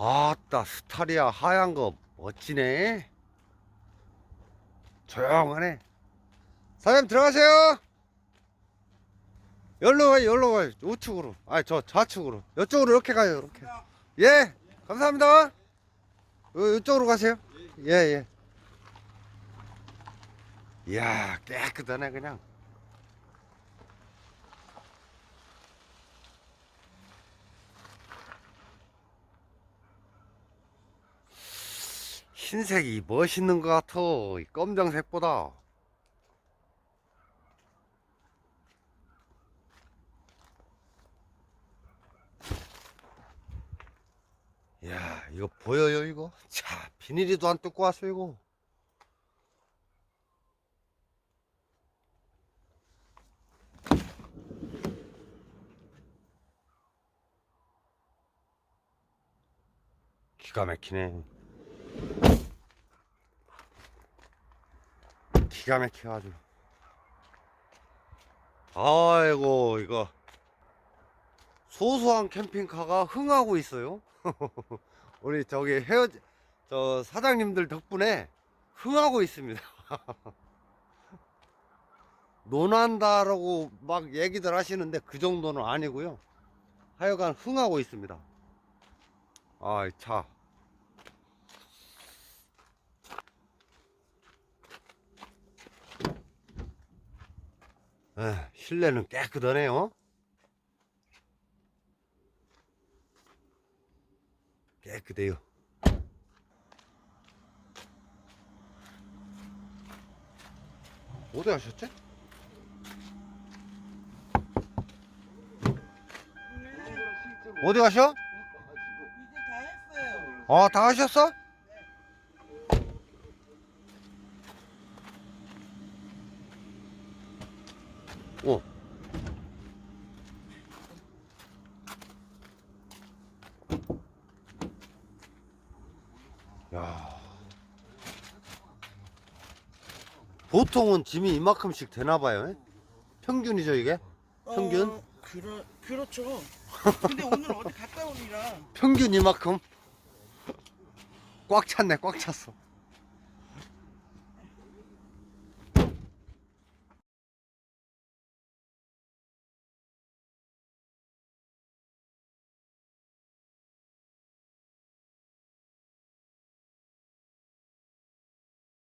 아따 스타리아 하얀 거 멋지네. 조용하네. 사장님 들어가세요. 여기로 가요 여기로 가요. 우측으로. 아니 저 좌측으로. 이쪽으로 이렇게 가요 이렇게. 예 감사합니다. 요, 이쪽으로 가세요. 예예. 이야 깨끗하네 그냥 흰색이 멋있는 것 같아 이 검정색보다. 야 이거 보여요 이거? 자 비닐이도 안 뜯고 왔어 이거. 기가 막히네 기가 막혀가지고. 아이고 이거. 소소한 캠핑카가 흥하고 있어요? 우리 저기 헤어 저 사장님들 덕분에 흥하고 있습니다. 논한다라고 막 얘기들 하시는데 그 정도는 아니고요. 하여간 흥하고 있습니다. 아차 에, 실내는 깨끗하네요. 깨끗해요. 어디 가셨지? 어디 가셔? 이제 다 했어요. 아, 다 하셨어? 어. 야. 보통은 짐이 이만큼씩 되나 봐요. 평균이죠, 이게? 평균? 어, 그러, 그렇죠. 근데 오늘 어디 갔다 오니라. 평균 이만큼? 꽉 찼네, 꽉 찼어.